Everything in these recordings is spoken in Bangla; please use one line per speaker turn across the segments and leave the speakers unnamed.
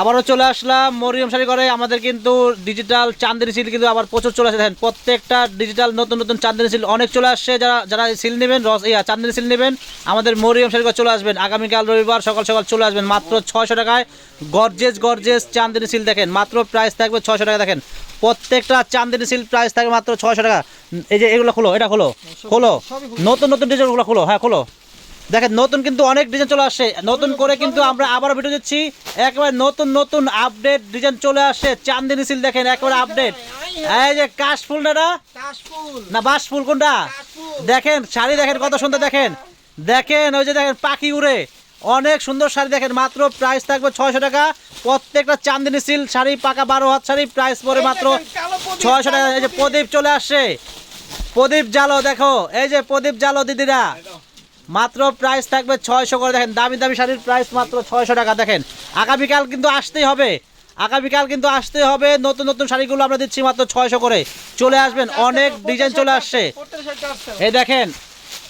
আবারও চলে আসলাম মরিয়ম শাড়ি করে আমাদের কিন্তু ডিজিটাল চান্দিনী সিল কিন্তু আবার প্রচুর চলে আসে। দেখেন প্রত্যেকটা ডিজিটাল নতুন নতুন চান্দিনী সিল অনেক চলে আসছে। যারা যারা সিল নেবেন রস ইয়া চান্দিনী সিল নেবেন আমাদের মরিয়ম শাড়ি করে চলে আসবেন। আগামীকাল রবিবার সকাল সকাল চলে আসবেন মাত্র ছয়শো টাকায়। গর্জেস গর্জেস চান্দিনী সিল দেখেন মাত্র প্রাইস থাকবে ছয়শো টাকা। দেখেন প্রত্যেকটা চান্দিনী সিল প্রাইস থাকবে মাত্র ছয়শো টাকা। এই যে এগুলো খোলো এটা খোলো খোলো। নতুন নতুন ডিজাইনগুলো খোলো। হ্যাঁ খোলো। দেখেন নতুন কিন্তু অনেক ডিজাইন চলে আসছে নতুন করে কিন্তু আমরা আবার ভিডিও দিচ্ছি। একেবারে নতুন নতুন আপডেট ডিজাইন চলে আসছে চান্দিনী সিল দেখেন একেবারে আপডেট এই যে না?
কাশফুল।
না বাস ফুল কোনটা দেখেন শাড়ি দেখেন কত সুন্দর দেখেন। দেখেন ওই যে দেখেন পাখি উড়ে। অনেক সুন্দর শাড়ি দেখেন মাত্র প্রাইস থাকবে ছয়শো টাকা। প্রত্যেকটা চান্দিনী সিল শাড়ি পাকা বারো হাত শাড়ি প্রাইস পরে মাত্র ছয়শো টাকা। এই যে প্রদীপ। চলে আসছে প্রদীপ জালো দেখো। এই যে প্রদীপ জালো দিদিরা। মাত্র প্রাইস থাকবে ছয়শো করে। দেখেন, দামি দামি শাড়ির প্রাইস মাত্র ছয়শো টাকা। দেখেন, আগামীকাল কিন্তু আসতেই হবে। আগামীকাল কিন্তু আসতেই হবে। নতুন নতুন শাড়িগুলো আমরা দিচ্ছি মাত্র ছয়শো করে। চলে আসবেন, অনেক ডিজাইন চলে আসছে। এই দেখেন,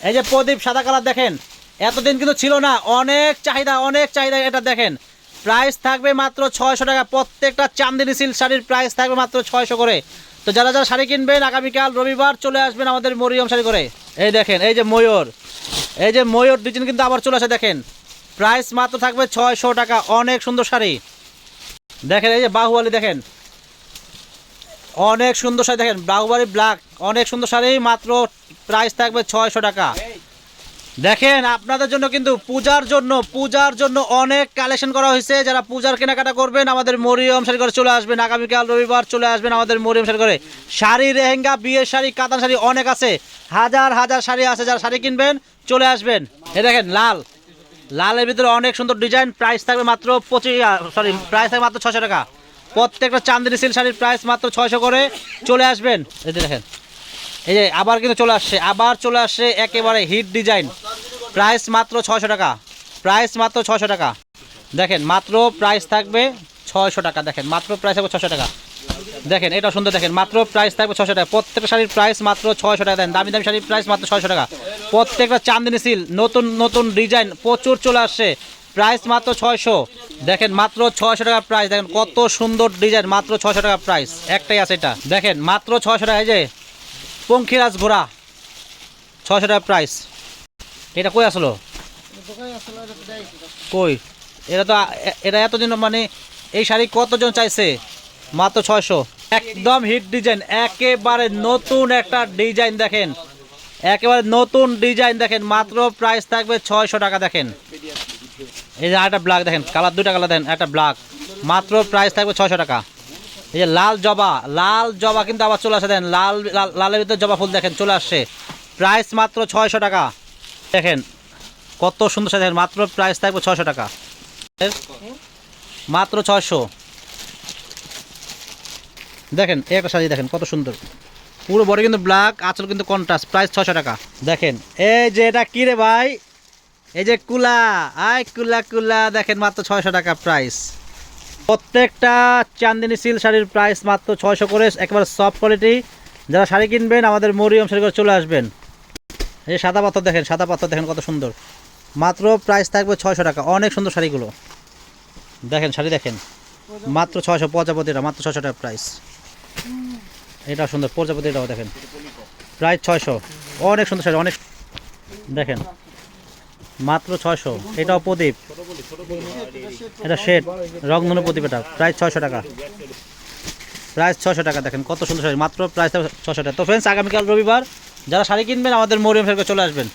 এই যে প্রদীপ সাদা কালার, দেখেন, এতদিন কিন্তু ছিল না। অনেক চাহিদা অনেক চাহিদা এটা দেখেন। প্রাইস থাকবে মাত্র ছয়শো টাকা। প্রত্যেকটা চান্দিনী সিল্ক শাড়ির প্রাইস থাকবে মাত্র ছয়শো করে। তো যারা যারা শাড়ি কিনবেন, আগামীকাল রবিবার চলে আসবেন আমাদের মরিয়ম শাড়ি করে। এই দেখেন, এই যে ময়ূর। এই যে ময়ূর ডিজাইন কিন্তু আবার চলে আসে, দেখেন। প্রাইস মাত্র থাকবে ছয়শো টাকা, অনেক সুন্দর শাড়ি। দেখেন, এই যে বাহুবালি, দেখেন। অনেক সুন্দর শাড়ি, দেখেন, বাহুবালি ব্ল্যাক অনেক সুন্দর শাড়ি, মাত্র প্রাইস থাকবে ছয়শো টাকা। দেখেন, আপনাদের জন্য কিন্তু পূজার জন্য পূজার জন্য অনেক কালেকশন করা হয়েছে। যারা পূজার কেনাকাটা করবেন, আমাদের মরিয়ম শাড়ি করে চলে আসবেন, আগামীকাল রবিবার চলে আসবেন আমাদের মরিয়ম শাড়ি করে শাড়ি রেহেঙ্গা বিয়ের শাড়ি, কাতান শাড়ি অনেক আছে। হাজার হাজার শাড়ি আছে, যারা শাড়ি কিনবেন, চলে আসবেন। এ দেখেন, লাল। লালের ভিতরে অনেক সুন্দর ডিজাইন প্রাইস থাকবে মাত্র পঁচিশ সরি প্রাইস থাকবে মাত্র ছশো টাকা। প্রত্যেকটা চান্দিনী সিল শাড়ির প্রাইস মাত্র ছয়শো করে চলে আসবেন। এই দেখেন, এই যে আবার কিন্তু চলে আসছে, আবার চলে আসছে একেবারে হিট ডিজাইন প্রাইস মাত্র ছয়শো টাকা। প্রাইস মাত্র ছয়শো টাকা। দেখেন, মাত্র প্রাইস থাকবে ছয়শো টাকা, দেখেন, মাত্র প্রাইস থাকবে ছশো টাকা। দেখেন, এটা সুন্দর, দেখেন, মাত্র প্রাইস থাকবে ছশো টাকা। প্রত্যেকটা শাড়ির প্রাইস মাত্র ছয়শো টাকা। দেন দামি দামি শাড়ির প্রাইস মাত্র ছয়শো টাকা। প্রত্যেকটা চান্দিনী সিল, নতুন নতুন ডিজাইন, প্রচুর চলে আসছে। প্রাইস মাত্র ছয়শো। দেখেন, মাত্র ছয়শো টাকা প্রাইস। দেখেন, কত সুন্দর ডিজাইন, মাত্র ছয়শো টাকা প্রাইস। একটাই আছে এটা। দেখেন, মাত্র ছয়শো টাকা, এই যে, পঙ্খিরাজ ঘোড়া, ছয়শো টাকা প্রাইস। এটা কই আসলো। কই? এটা তো এটা এতদিন মানে এই শাড়ি কতজন চাইছে? মাত্র ছয়শো। একদম হিট ডিজাইন একেবারে নতুন একটা ডিজাইন দেখেন। একেবারে নতুন ডিজাইন দেখেন, মাত্র প্রাইস থাকবে ছয়শো টাকা দেখেন। এই যে একটা ব্ল্যাক দেখেন কালার দুটা কালার দেখেন, একটা ব্ল্যাক মাত্র প্রাইস থাকবে ছয়শো টাকা। এই যে লাল জবা লাল জবা কিন্তু আবার চলে আসে লাল, লাল- লালের ভিতরে জবা ফুল দেখেন, চলে আসছে। প্রাইস মাত্র ছয়শো টাকা। দেখেন, কত সুন্দর সাথে দেখেন, মাত্র প্রাইস থাকবে ছশো টাকা। মাত্র ছশো দেখেন একটা শাড়ি দেখেন, কত সুন্দর। পুরো বডি কিন্তু ব্ল্যাক আঁচল কিন্তু কন্ট্রাস্ট প্রাইস ছশো টাকা। দেখেন, এই যে এটা কি রে ভাই? এই যে কুলা, আয় কুলা কুলা, দেখেন, মাত্র ছয়শো টাকা প্রাইস প্রত্যেকটা চান্দিনী সিল শাড়ির প্রাইস মাত্র ছয়শো করে, একেবারে সফট কোয়ালিটি যারা শাড়ি কিনবেন, আমাদের মরিয়ম শাড়ি করে চলে আসবেন। এই সাদা পাথর দেখেন, সাদা পাথর দেখেন কত সুন্দর। মাত্র প্রাইস থাকবে ছয়শো টাকা, অনেক সুন্দর শাড়িগুলো। দেখেন, শাড়ি দেখেন। মাত্র ছয়শো, প্রজাপতিটা, মাত্র ছয়শো টাকা প্রাইস এটা সুন্দর প্রজাপতি এটাও দেখেন। প্রাইস ছয়শো, অনেক সুন্দর শাড়ি, অনেক দেখেন, মাত্র ছয়শো। এটাও প্রদীপ। এটা শেড, রংধনু প্রদীপ এটা প্রাইস ছয়শো টাকা। প্রাইস ছশো টাকা দেখেন, কত সুন্দর শাড়ি, মাত্র প্রাইস ছশো টাকা। তো ফ্রেন্ডস আগামীকাল রবিবার যারা শাড়ি কিনবেন আমাদের মরিয়ম ফেরকে চলে আসবেন।